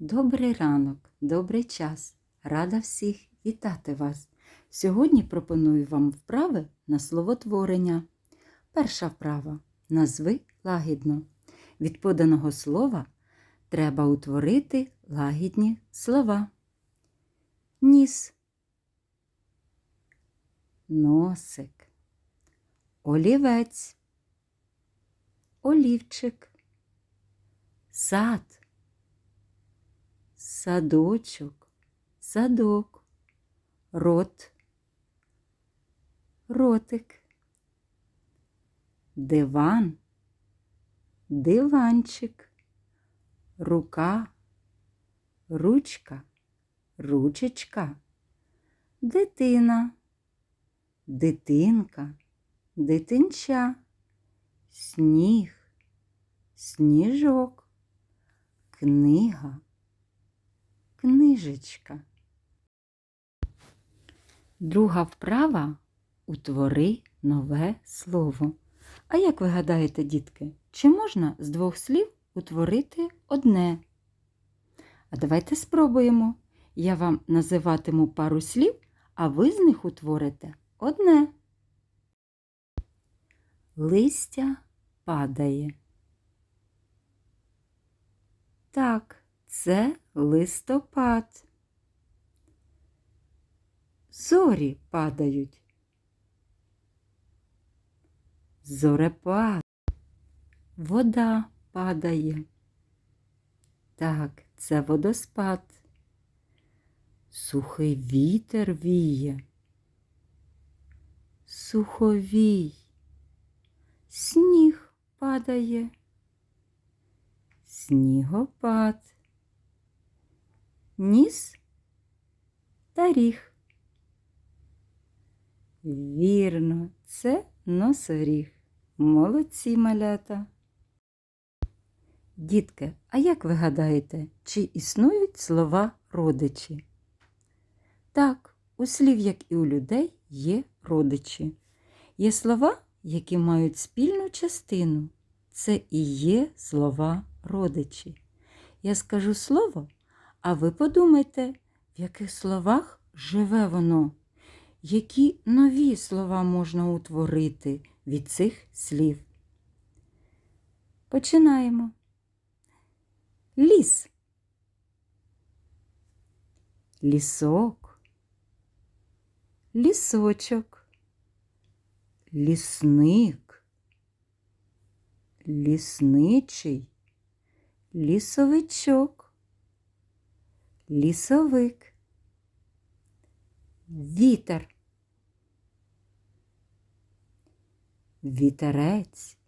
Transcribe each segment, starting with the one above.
Добрий ранок, добрий час. Рада всіх вітати вас. Сьогодні пропоную вам вправи на словотворення. Перша вправа. Назви лагідно. Від поданого слова треба утворити лагідні слова. Ніс. Носик. Олівець. Олівчик. Сад садочок, садок, рот, ротик, диван, диванчик, рука, ручка, ручечка, дитина, дитинка, дитинча, сніг, сніжок, книга книжечка. Друга вправа утвори нове слово. А як ви гадаєте, дітки, чи можна з двох слів утворити одне? А давайте спробуємо. Я вам називатиму пару слів, а ви з них утворите одне. Листя падає. Так, це листопад. Зорі падають. Зорепад. Вода падає. Так, це водоспад. Сухий вітер віє. Суховій. Сніг падає. Снігопад ніс та ріг. Вірно, це носоріг. Молодці малята. Дітки, а як ви гадаєте, чи існують слова родичі? Так, у слів, як і у людей, є родичі. Є слова, які мають спільну частину. Це і є слова родичі. Я скажу слово, а ви подумайте, в яких словах живе воно, які нові слова можна утворити від цих слів. Починаємо. Ліс. Лісок, лісочок, лісник, лісничий, лісовичок лісовик, вітер, вітерець,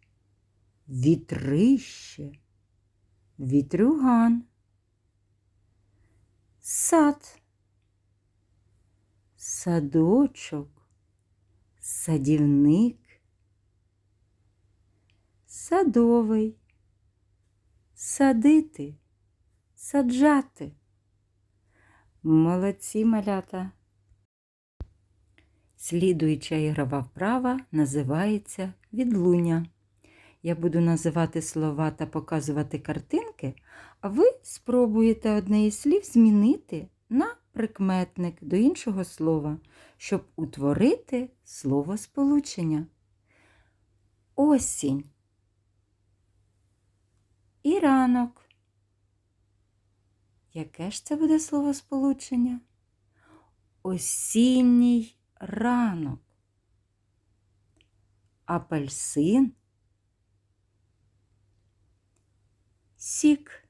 вітрище, вітрюган, сад, садочок, садівник, садовий, садити, саджати. Молодці малята. Слідуюча ігрова вправа називається відлуння. Я буду називати слова та показувати картинки, а ви спробуєте одне із слів змінити на прикметник до іншого слова, щоб утворити слово сполучення. Осінь. І ранок. Яке ж це буде словосполучення? Осінній ранок. Апельсин. Сік.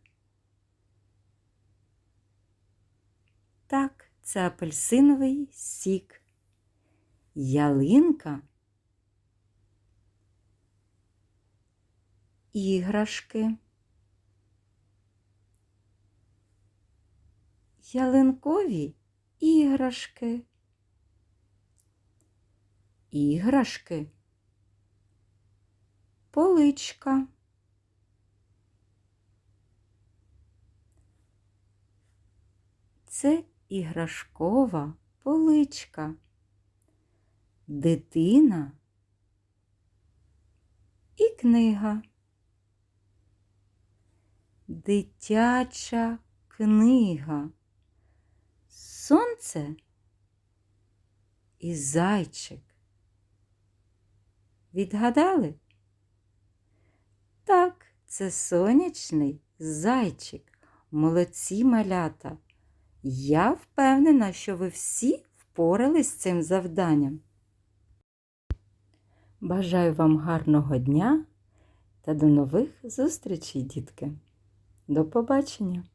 Так, це апельсиновий сік. Ялинка. Іграшки. Ялинкові іграшки. Іграшки, поличка. Це іграшкова поличка, дитина і книга. Дитяча книга, сонце і зайчик. Відгадали? Так, це сонячний зайчик. Молодці малята. Я впевнена, що ви всі впорались з цим завданням. Бажаю вам гарного дня та до нових зустрічей, дітки. До побачення!